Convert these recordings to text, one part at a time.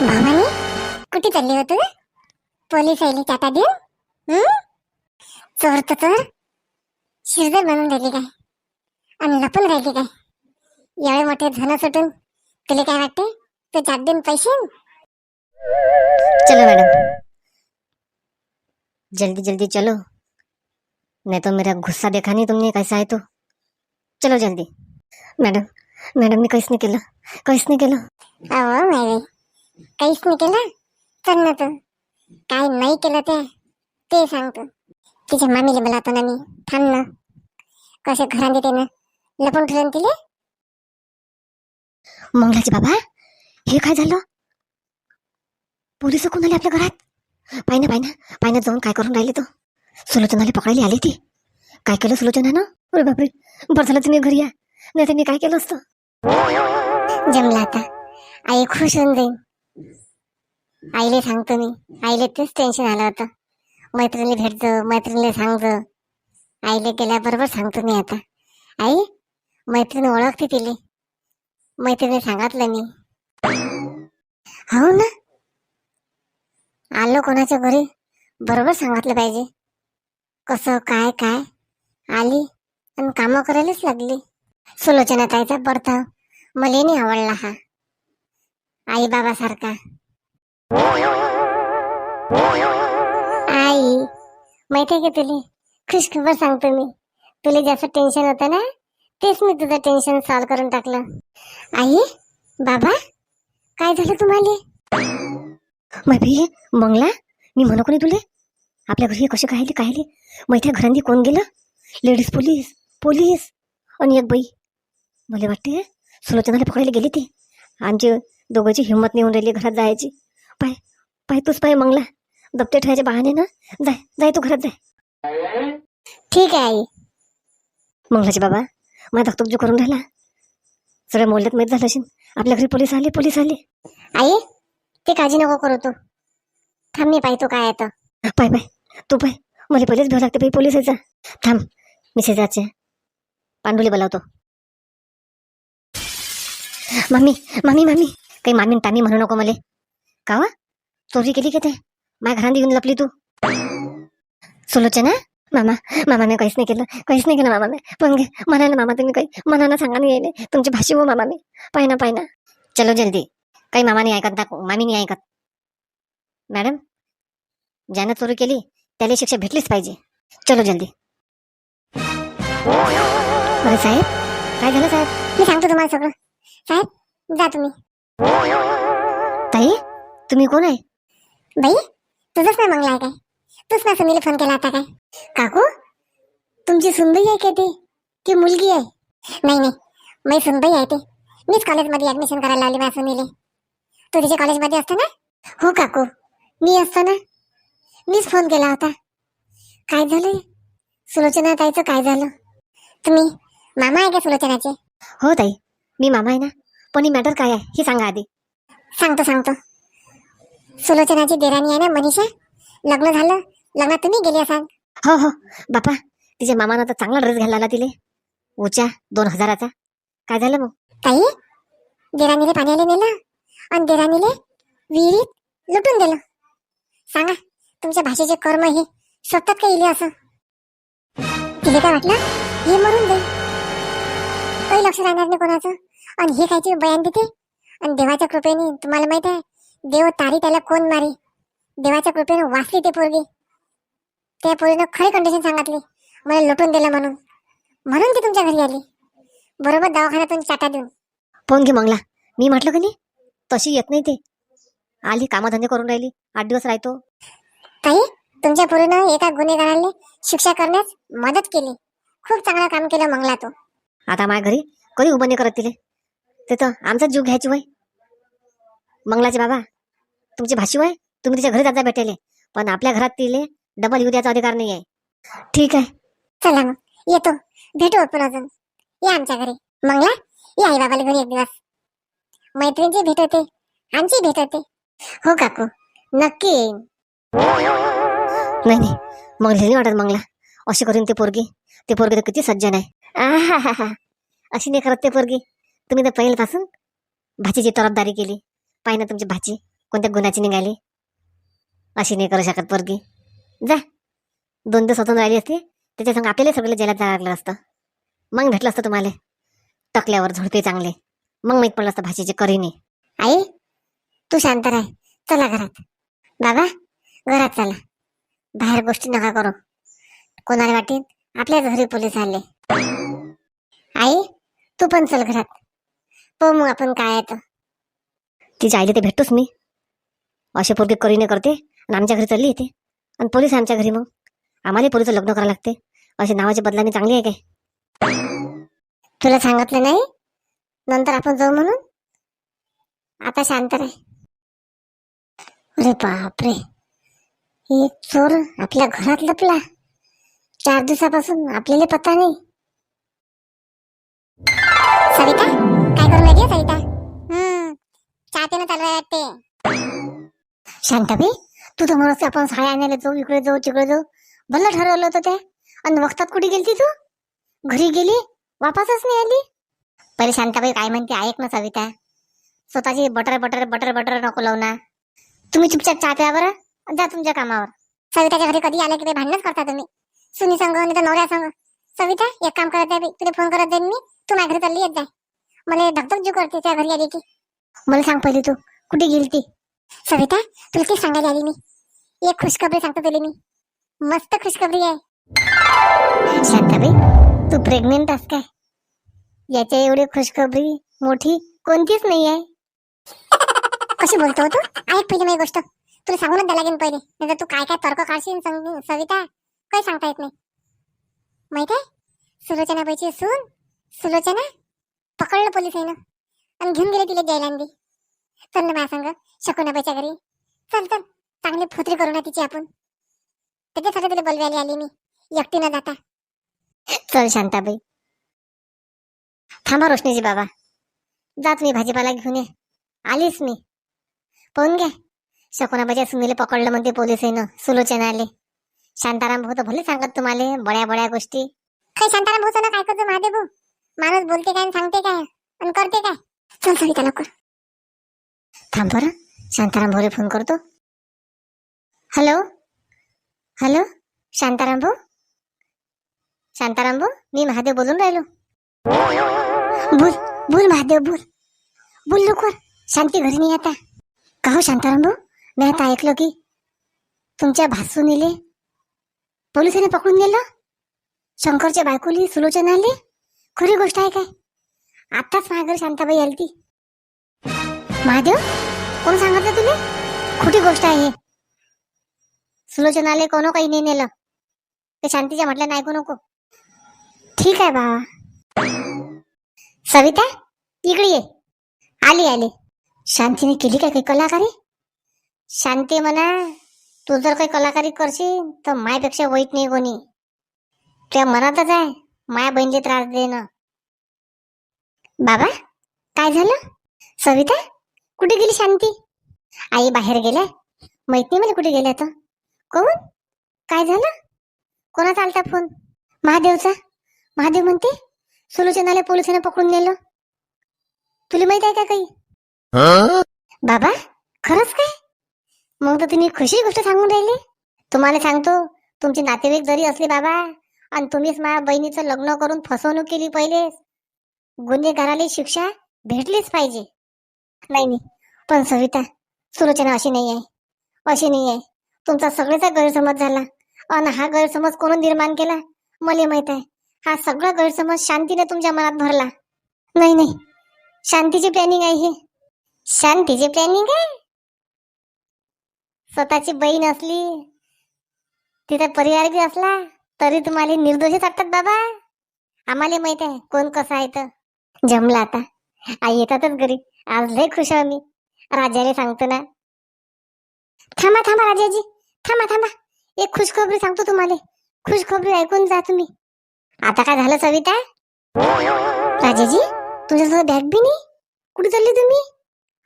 भावानी कुठे चालली होत पोलीस आली चाटा देऊन? हं? चोर तर चोर. शिरदर बनून राहिली काय? आणि लपून राहिली काय? एवढे मोठे धन सुटून तुला काय वाटते? तू चाट देऊन पैसे चलो मैडम. जल्दी जल्दी चलो. नहीं तो मेरा गुस्सा देखा नहीं तुमने कैसा है तो? चलो जल्दी. मॅडम मॅडम मी काहीच नाही केलं. काहीच नाही केलं. अहो काहीच नाही केलं. चल ना तू. काय नाही केलं ते. ते सांगतो तिच्या मामीला बोलावतो ना मी. थांब ना. कसे घरांनी ते ना लपून ठेवून तिले. मंगलाचे बाबा हे काय झालं? पोलीस कोण आले आपल्या घरात? पाय ना पाय ना पाय ना जाऊन काय करून राहिले तो? सुलोचनाला पकडायला आली ती. काय केलं सुलोचनानं? अरे बापरे. बरं झालं तुम्ही घरी या. नाही तर मी काय केलं असतं? जमला आता. आई खुश होऊन जाईन. आईले सांगतो मी आईले तेच टेन्शन आलं होतं. मैत्रिणीला भेटतो मैत्रिणीला सांगतो आईले गेल्याबरोबर सांगतो मी आता. आई मैत्रीण ओळखते तिले. मैत्रिणी सांगितलं मी. हो ना? आलो कोणाच्या घरी? बरोबर सांगितलं पाहिजे. कसं काय काय? आली आणि कामं करायलाच लागली. सुलोचना ताईचा बर्ताव. मला नाही आवडला हा. आई बाबा सारखा आई माहितीये का तुले? खुश खबर सांगतो मी. तुला जास्त टेन्शन होतं ना तेच मी तुझं टेन्शन सॉल्व्ह करून टाकलं. आई बाबा काय झालं तुम्हाला? माहिती मंगला मी म्हणू कोणी तुले? आपल्या घरी कशी कायली कायली माहिती घरांनी कोण गेलं? लेडीज पोलीस पोलीस आणि एक बाई. मला वाटते सुलोचनाला पकडायला गेली ती. आमची दोघांची हिंमत नाही होऊन राहिली घरात जायची. पाय पाय तूच पाय मंगला. दप्ते ठेवायचे बहाणे ना. जाय जाय तू घरात जाय. ठीक आहे आई. मंगलाचे बाबा माझा धकधक करून राहिला. सगळ्या मोल्यात माहीत झालं असेल. आपल्या घरी पोलीस आले पोलीस आले. आई ते काळजी नको करू तू. थांब मी पाहतो काय येतं पाय पाय. तू पाय. मला पहिलेच भ्याव लागते बाई पोलीस यायचा थांब मी शेजारचे पांडुले बोलावतो. मामी मामी मामी. काही मामीन टामी म्हणू नको मले. का वा? चोरी केली का ते? माझ्या घरात येऊन लपली तू. सुलोचना? मामा मामा काहीच नाही केलं. काहीच नाही केलं मामाने. पण घे म्हणा ना मामा तुम्ही काही मनानं सांगा नाही यायले. तुमची भाषी हो मामा मी पाय ना चलो जल्दी. काही मामाने ऐकत दाखव. मामीने ऐकत. मॅडम ज्यानं चोरी केली त्याला शिक्षा भेटलीच पाहिजे. चलो जल्दी. बरं साहेब. काय झालं साहेब? मी सांगतो तुम्हाला सगळं. साहेब जा तुम्ही. ताई तुम्ही कोण आहे? बाई तुझंच नाही मंगला आहे काय? तूच ना सुनील फोन केला आता काय? काकू तुमची सुनबाई आहे का ते? की मुलगी आहे. नाही नाही मी सुनबाई आहे ते. मीच कॉलेजमध्ये ऍडमिशन करायला लावली माझ्या सुनीले तू तिच्या कॉलेजमध्ये असतो ना? हो काकू. मी असतो ना? मीच फोन केला होता. काय झालं? सुलोचना ताईचं काय झालं? तुम्ही मामा आहे का सुलोचनाचे? हो ताई. मी मामा आहे ना? पण ही मॅटर काय आहे हे सांगा आधी. सांगतो सांगतो. सुलोचनाची देराणी आहे ना मनीषा? लग्न झालं लग्नात तुम्ही गेली असाल. हो हो. बापा तिच्या मामानं तर चांगला ड्रेस घालला आला तिले. उच्या दोन हजाराचा. काय झालं मग? ताई देराणीले पाण्याला नेलं आणि देराणीले विहिरीत लुटून दिलं. सांगा तुमच्या भाषेचे कर्म हे स्वतःत का इले असं? तिले काय वाटलं? हे मरून जाईल. काही लक्ष राहणार नाही कोणाचं. आणि हे कायचे बयान देते? आणि देवाच्या कृपेने तुम्हाला माहीत आहे देव तारी त्याला कोण मारी? देवाच्या कृपेने वाचली ते पोरगी. त्या पोरीनं खरी कंडिशन सांगितली. मला लुटून दिलं म्हणून. म्हणून ती तुमच्या घरी आली. बरोबर दवाखान्यातून चाटा देऊन. फोन घे मंगला. मी म्हटलं का नाही? तशी येत नाही ते. आली कामधंदे करून राहिली. आठ दिवस राहतो. ताई तुमच्या पोरीनं एका गुन्हेगाराला शिक्षा करण्यास मदत केली. खूप चांगलं काम केलं मंगला तो. आता माझ्या घरी कधी उभं नाही करत तिले. ते तर आमचा जीव घ्यायची वय. मंगलाचे बाबा तुमची भाषी वय? तुम्ही तिच्या घरी जाता भेटेले पण आपल्या घरात तिले डबल येऊ द्यायचा अधिकार नाही आहे ठीक आहे. चला मग. येतो. भेटू आपण अजून. या आमच्या घरी. मंगला या आई बाबाला घरी एक दिवस. मैत्रिणीची भेट होते. आमची भेट होते. हो काकू. नक्की येईन. नाही नाही. मग नाही वाटत मंगला. अशी करीन ते पोरगी. ते पोरगी तर किती सज्जन आहे. अशी नाही करत ते पोरगी. तुम्ही तर पहिल्यापासून भाचीची तरफदारी केली पाहिजे ना तुमची भाची कोणत्या गुणाची निघाली? अशी नाही करू शकत पोरगी. जा. दोन दिवस होतून राहिली असती त्याच्या संग आपल्याला सगळं जेलात जायला लागलं असतं. मग भेटलं असतं तुम्हाला. टकल्यावर झोडपे चांगले. मग माहीत पडलं असतं भाचीची करीने आई तू शांत राह. चला घरात. बाबा घरात चला. बाहेर गोष्टी नका करू. कोणाला वाटेल आपल्याच घरी पोलीस आले. आई तू पण चल घरात. पाहू मग आपण काय आहे तर. तिच्या आईला ते भेटतोच मी. असे पोरगे करीने करते आणि आमच्या घरी चालली येते. आणि पोलीस आमच्या घरी मग. आम्हाला पोलीचं लग्न करावं लागते. असे नावाची बदलाने चांगली आहे काय? तुला सांगितलं नाही? नंतर आपण जाऊ म्हणून? आता शांत राह. अरे बापरे. एक चोर आपल्या घरात लपला. चार दिवसापासून आपल्याला पत्ता नाही. सविता सविता हम्म. चहा पिणं चालू आहे वाटते. शांताबाई तू तर म्हणत आपण साड्या आणायला जाऊ इकडे जाऊ तिकडे जाऊ. भलं ठरवलं होतं ते. आणि वक्तात कुठे गेलती तू? घरी गेली? वापसच नाही आली? पहिले शांताबाई काय म्हणते ऐक ना सविता. स्वतःची बटर बटर बटर बटर नको लावू ना. तुम्ही चुपचाप चहा प्या बरं आणि जा तुमच्या कामावर. सविताच्या घरी कधी आले की ते भांडणच करता तुम्ही? सुनी संग नाही तर नवऱ्या संग सविता एक काम करत आहे तुला फोन करत जाईन मी. तू माझ्या घरी चालली येत जाय मला धकधक जीव करते त्या घरी आली की मला सांग पहिले तू कुठे गेली ती? सविता तुला ते सांगायला आली मी. एक खुशखबरी सांगतो तुला मी. मस्त खुशखबरी आहे. शांताबाई तू प्रेग्नेंट आहेस काय? याच्या एवढी खुशखबरी मोठी कोणतीच नाही आहे. कशी बोलतो तू? ऐक पहिले माझी गोष्ट. तुला सांगूनच द्या लागेल पहिले. नाही तू काय काय तर्क काढशील सविता? काही सांगता येत नाही. माहीत आहे? सुलोचना बाईची सून सुलोचना? पकडलं पोलिसांना. आणि घेऊन गेले तिला जयलांदी चल ना माझ्या संग शकुनाबाईच्या घरी. चल चल. चांगली फोत्री करू ना तिची आपण. त्याच्यासाठी तुला बोलवायला आली मी. एकटी न जाता. चल शांताबाई. थांबा रोशनीजी बाबा. जा तुम्ही भाजीपाला घेऊन ये. आलीच मी. पाहून घ्या. शकुनाबाच्या सुनीले पकडलं म्हणते पोलीस आहे ना सुलोचना आले शांताराम भाऊ तर भले सांगत तुम्हाला बड्या बड्या गोष्टी. काय शांताराम भाऊ ना काय करतो महादेव भाऊ? माणूस बोलते काय आणि सांगते काय आणि करते काय? चल सविता लवकर थांब बरं. शांताराम भाऊला फोन करतो. हॅलो हॅलो शांताराम भाऊ? शांताराम भाऊ मी महादेव बोलून राहिलो. बोल बोल महादेव बोल. बोल लवकर. शांती घरी नाही आता. का हो शांताराम भाऊ? मी आता ऐकलं की तुमच्या भासून भासूनीले पोलिसांनी पकडून नेलं? शंकरच्या बायकोली सुलोचना आली खरी गोष्ट आहे काय? आताच माझ्या शांताबाई आली ती. महादेव कोण सांगितलं तुला? खोटी गोष्ट आहे. हे सुलोचनाले कोण काही नाही नेलं. ते शांतीच्या म्हटलं ऐकू नको. ठीक आहे बा सविता इकडे ये. आली आली. शांतीने केली काय काही कलाकारी? शांती म्हणा तू जर काही कलाकारी करशील तर मायपेक्षा वाईट नाही कोणी. त्या मनातच आहे. माया बहिणीला त्रास देणं बाबा काय झालं? सविता कुठे गेली शांती? आई बाहेर गेल्या. माहीत नाही मला कुठे गेल्या तर कोण? काय झालं? कोणाचा आलता फोन? महादेवचा? महादेव म्हणते सुलोचनाला पोलिसांना पकडून नेलं. तुला माहीत आहे का काही? बाबा खरंच काय? मग तर तुम्ही खुशी गोष्ट सांगून राहिली. तुम्हाला सांगतो तुमचे नातेवाईक जरी असले बाबा आणि तुम्हीच माझ्या बहिणीचं लग्न करून फसवणूक केली पहिले गुन्हेगाराला शिक्षा भेटलीच पाहिजे. नाही नाही. पण सविता सुलोचना अशी नाही आहे. अशी नाही आहे. तुमचा सगळ्याचा गैरसमज झाला. आणि हा गैरसमज कोण निर्माण केला? मला माहीत आहे. हा सगळा गैरसमज शांतीने तुमच्या मनात भरला. नाही नाही. शांतीची प्लॅनिंग आहे हे. शांतीची प्लॅनिंग आहे? स्वतःची बहीण असली तिचा परिवार बी असला? तरी तुम्हाला निर्दोषच वाटतात बाबा. आम्हाला माहीत आहे कोण कसं आहे तर जमला आता. आई येतातच घरी. आज लय खुश आहे मी. राजाने सांगतो ना. थांबा थांबा राजाजी. थांबा थांबा. एक खुशखबरी सांगतो तुम्हाला. खुशखबरी ऐकून जा तुम्ही. आता काय झालं सविता? राजाजी तुझ्यासोबत बॅग बी नाही? कुठे चालली तुम्ही?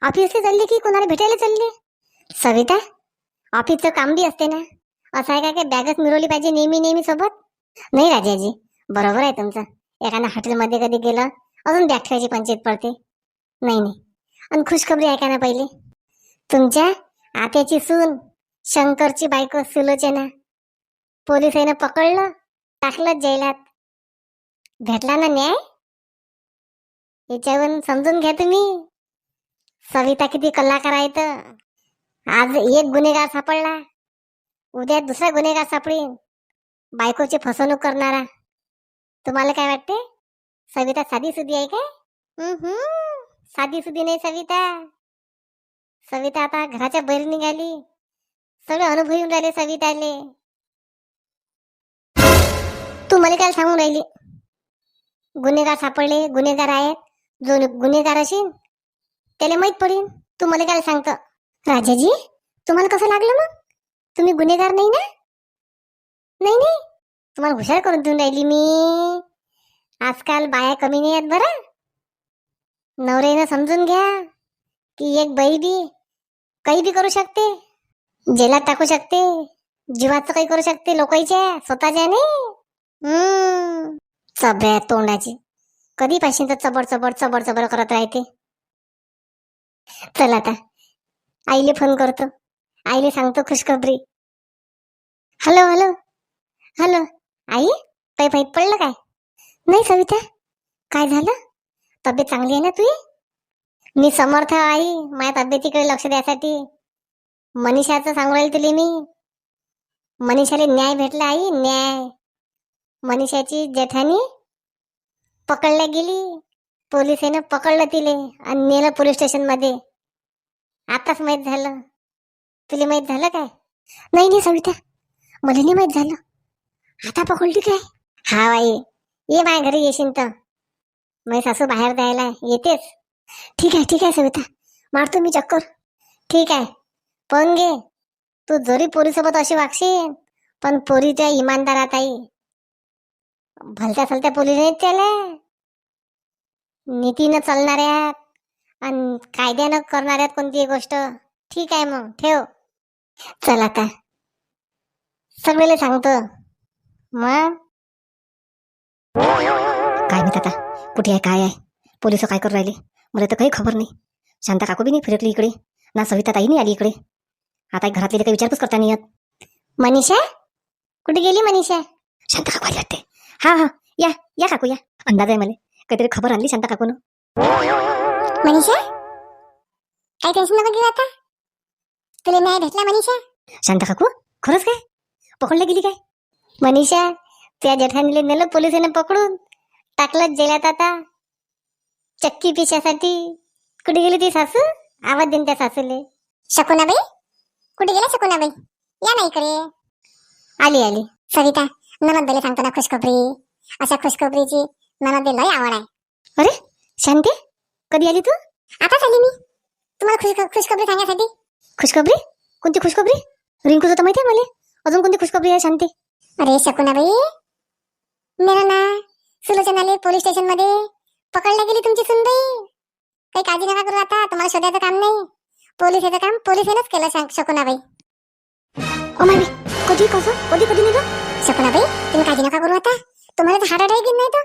ऑफिसला चालली की कोणाला भेटायला चालली? सविता ऑफिसचं काम बी असते ना. असं आहे का काय बॅगच मिळवली पाहिजे नेहमी नेहमी सोबत? नाही राजाजी बरोबर आहे तुमचं. एखाद्या हॉटेलमध्ये कधी गेलं अजून बॅग ठेवायची पंचायत पडते. नाही नाही. आणि खुशखबरी ऐका ना पहिले? तुमच्या आत्याची सून शंकरची बायको सुलोचना. पोलिसांनी पकडलं टाकलं जैलात. भेटला ना न्याय? याच्यावरून समजून घ्या तुम्ही. सविता किती कल्लाकार आहेत. आज एक गुन्हेगार सापडला. उद्या दुसरा गुन्हेगार सापडीन बायकोची फसवणूक करणारा. तुम्हाला काय वाटते? सविता साधी सुधी आहे काय? साधी सुधी नाही सविता. सविता आता घराच्या बाहेर निघाली. सगळे अनुभव येऊन राहिले सविताले. तू मला काय सांगून राहिली? गुन्हेगार सापडले गुन्हेगार आहेत. जो गुन्हेगार असेल त्याला माहीत पडेल. तू मला काय सांगतं? राजाजी तुम्हाला कसं लागलं मग? तुम्ही गुन्हेगार नाही ना? नाही नाही. तुम्हाला हुशार करून देऊन राहिली मी. आजकाल बाया कमी नाही आहेत बरं. नवऱ्यानं समजून घ्या की एक बाई बी काही बी करू शकते. जेलात टाकू शकते. जीवाचं काही करू शकते. लोकांच्या स्वतःच्या नाही. हम्म. तोंडाची. कधी पाशी तर चबड चबड चबड चबड करत राहते. चल आता. आईले फोन करतो. आईले सांगतो खुशखबरी. हॅलो हॅलो हॅलो आई काही माहीत पडलं काय? नाही सविता काय झालं? तब्येत चांगली आहे ना तुझी? मी समर्थ आई माझ्या तब्येतीकडे लक्ष द्यासाठी. मनीषाचं सांगू राहील तुला मी. मनीषाला न्याय भेटला आई न्याय. मनीषाची जेठानी पकडल्या गेली. पोलिसांनी पकडलं तिले आणि नेलं पोलीस स्टेशनमध्ये. आताच माहीत झालं. तुला माहीत झालं काय? नाही नाही सविता. मला नाही माहीत झालं. आता पकडली काय? हा बाई. ये माझ्या घरी येशील तर. माझी सासू बाहेर द्यायला येतेच. ठीक आहे ठीक आहे सविता. मारतो मी चक्कर. ठीक आहे. पण घे. तू जरी पोरीसोबत अशी वागशील पण पोरीच्या इमानदारात आई भलत्या सलत्या पोली नाहीत त्याला. नीतीनं चालणाऱ्या आणि कायद्यानं करणाऱ्यात कोणती गोष्ट. ठीक आहे मग ठेव. चल आता. सगळेला सांगतो. मग? काय माहीत आता कुठे आहे? काय आहे? पोलीस काय करू राहिले? मला तर काही खबर नाही. शांता काकू बी नाही फिरकली इकडे. ना सविता ताई नाही आली इकडे. आता घरातले काही विचारपूस करता नाही येत. मनीषा? कुठे गेली मनीषा? शांता काकू आली वाटते. हा हा. या या काकू या. अंदाज आहे मला. काहीतरी खबर आणली शांता काकून. मनीषा? काही टेन्शन नको घेऊ आता. तुला न्याय भेटला मनीषा? शांता काकू खरंच काय? पकडल्या गेली काय? मनीषा त्या जेठानीले नेलं पोलिसांनी पकडून टाकलं जेलात आता. चक्की पिशासाठी. कुठे गेली ती सासू? आवाज देईन त्या सासूले. शकुनाबाई? कुठे गेला शकुनाबाई? या ना इकडे. आली आली. सविता ननदला सांगतो ना खुशखबरी. अशा खुशखबरीची ननदे लय आवड आहे. अरे शांती? कधी आली तू? आताच आली मी. तुम्हाला खुश खुशखबरी सांगण्यासाठी? खुशखबरी? कोणती खुशखबरी? रिंकूचं तर माहिती आहे मला. अजून कोणती खुशखबरी आहे शांती? अरे शकुनाबाई. मेरा ना सुलोचनाले पोलीस स्टेशनमध्ये पकडल्या गेली तुमची सुनबाई. काही काळजी नका करू आता तुम्हाला शोधायचं काम नाही. पोलिसाचं काम पोलिसांनीच केलं शं- शकुनाबाई. ओ माय कधी कसं? कधी कधी निघा शकुनाबाई तुम्ही काळजी नका करू आता. तुम्हाला तर हार्ट अटॅक येत नाही तर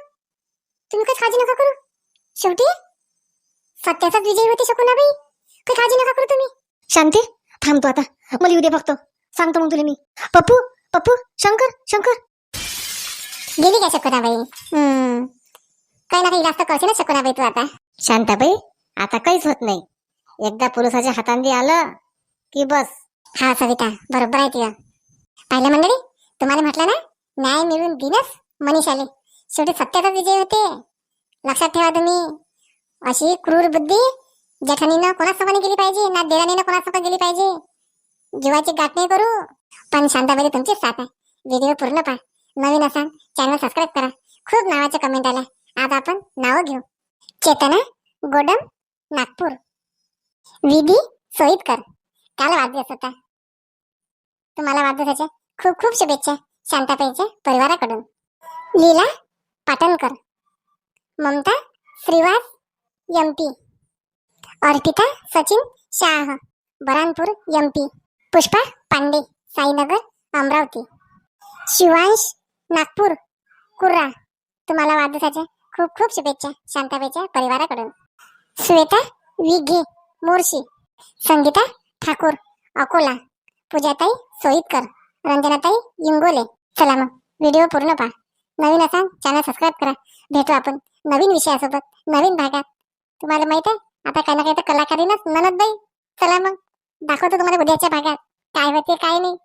तुम्ही काही काळजी नका करू. शेवटी सत्याचाच विजय होते शकुनाबाई. काही काळजी नका करू तुम्ही. शांती थांबतो आता. मला येऊ दे फक्त. सांगतो मग तुला मी. पप्पू पप्पू शंकर शंकर. गेली का शकुनाबाई? हम्म. काही ना काही जास्त करते ना शकुनाबाई तू आता. शांताबाई आता काहीच होत नाही. एकदा पोलिसाच्या हातांनी आलं की बस. हा सविता बरोबर आहे तुझं पाहिलं मंडळी? तुम्हाला म्हटलं ना न्याय मिळून दिनच मनीषाले. शेवटी सत्याचा विजय होते. लक्षात ठेवा तुम्ही. अशी क्रूर बुद्धी जेठानीनं कोणासोबत गेली पाहिजे ना देरानीनं कोणासोबत गेली पाहिजे? जीवाची गाठ नाही करू? पण शांताबाई तुमचीच साथ आहे. व्हिडिओ पूर्ण पहा. नवीन असाल चॅनल सबस्क्राईब करा. खूप नावाचे कमेंट आल्या. आज आपण नावं घेऊ. चेतना गोडम नागपूर. विधी सोईतकर. काल वाढदिवस होता. तुम्हाला वाढदिवसाच्या खूप खूप शुभेच्छा. शांताबाईच्या अर्पिता सचिन शाह बरानपूर एम पी पुष्पा पांडे साईनगर अमरावती. शिवांश नागपूर कुर्रा. तुम्हाला वाढदिवसाच्या खूप खूप शुभेच्छा शांताबाईच्या परिवाराकडून. श्वेता विघे मोर्शी संगीता ठाकूर अकोला पूजाताई सोईतकर रंजनाताई इंगोले. चला मग व्हिडिओ पूर्ण पहा. नवीन असाल चॅनल सबस्क्राईब करा. भेटू आपण नवीन विषयासोबत नवीन भागात. तुम्हाला माहीत आहे आता काही ना काही तर कलाकारीनच म्हणत बाई. चला मग दाखवतो तुम्हाला उद्याच्या भागात. काय होते काय नाही.